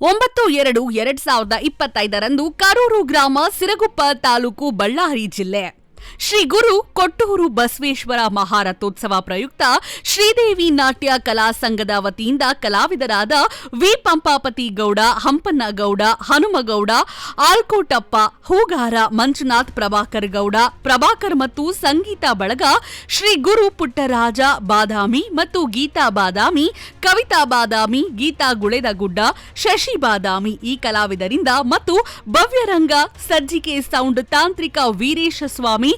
ಒಂಬತ್ತು ಎರಡು ಎರಡ್ ಸಾವಿರದ ಇಪ್ಪತ್ತೈದರಂದು ಕರೂರು ಗ್ರಾಮ ಸಿರಗುಪ್ಪ ತಾಲೂಕು ಬಳ್ಳಾರಿ ಜಿಲ್ಲೆ. ಶ್ರೀ ಗುರು ಕೊಟ್ಟೂರು ಬಸವೇಶ್ವರ ಮಹಾರಥೋತ್ಸವ ಪ್ರಯುಕ್ತ ಶ್ರೀದೇವಿ ನಾಟ್ಯ ಕಲಾ ಸಂಘದ ವತಿಯಿಂದ ಕಲಾವಿದರಾದ ವಿ ಪಂಪಾಪತಿ ಗೌಡ ಹಂಪನ್ನಗೌಡ ಹನುಮಗೌಡ, ಆಲ್ಕೋಟಪ್ಪ, ಹೂಗಾರ, ಮಂಜುನಾಥ್ ಪ್ರಭಾಕರ್ ಗೌಡ, ಪ್ರಭಾಕರ್ ಮತ್ತು ಸಂಗೀತ ಬಳಗ ಶ್ರೀ ಗುರು ಪುಟ್ಟರಾಜ ಬಾದಾಮಿ ಮತ್ತು ಗೀತಾ ಬಾದಾಮಿ, ಕವಿತಾ ಬಾದಾಮಿ, ಗೀತಾ ಗುಳೆದಗುಡ್ಡ ಶಶಿ ಬಾದಾಮಿ ಈ ಕಲಾವಿದರಿಂದ ಮತ್ತು ಭವ್ಯರಂಗ ಸಜ್ಜಿಕೆ ಸೌಂಡ್ ತಾಂತ್ರಿಕ Veeresha Swami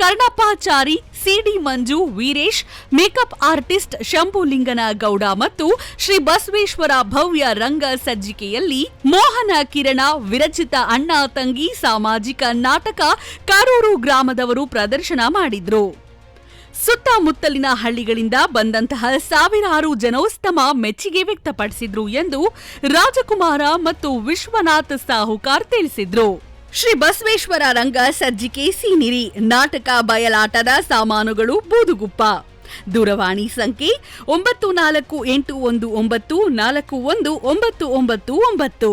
Karnappachari CD Manju, Veeresh, makeup artist ಶಂಭುಲಿಂಗನ Gowda ಮತ್ತು ಶ್ರೀ ಬಸವೇಶ್ವರ ಭವ್ಯ ರಂಗ ಸಜ್ಜಿಕೆಯಲ್ಲಿ ಮೋಹನ ಕಿರಣ, ವಿರಚಿತ ಅಣ್ಣ ತಂಗಿ, ಸಾಮಾಜಿಕ ನಾಟಕ, ಕರೂರು ಗ್ರಾಮದವರು ಪ್ರದರ್ಶನ ಮಾಡಿದ್ರು. ಸುತ್ತಮುತ್ತಲಿನ ಹಳ್ಳಿಗಳಿಂದ ಬಂದಂತಹ ಸಾವಿರಾರು ಜನೋಸ್ತಮ ಮೆಚ್ಚುಗೆ ವ್ಯಕ್ತಪಡಿಸಿದ್ರು ಎಂದು ರಾಜಕುಮಾರ ಮತ್ತು ವಿಶ್ವನಾಥ್ ಸಾಹುಕಾರ್ ತಿಳಿಸಿದ್ರು. ಶ್ರೀ ಬಸವೇಶ್ವರ ರಂಗ ಸಜ್ಜಿಕೆ ಸೀನಿರಿ, ನಾಟಕ ಬಯಲಾಟದ ಸಾಮಾನುಗಳು ಬೂದುಗುಪ್ಪ. ದೂರವಾಣಿ ಸಂಖ್ಯೆ ಒಂಬತ್ತು ನಾಲ್ಕು ಎಂಟು ಒಂದು ಒಂಬತ್ತು ನಾಲ್ಕು ಒಂದು ಒಂಬತ್ತು ಒಂಬತ್ತು ಒಂಬತ್ತು.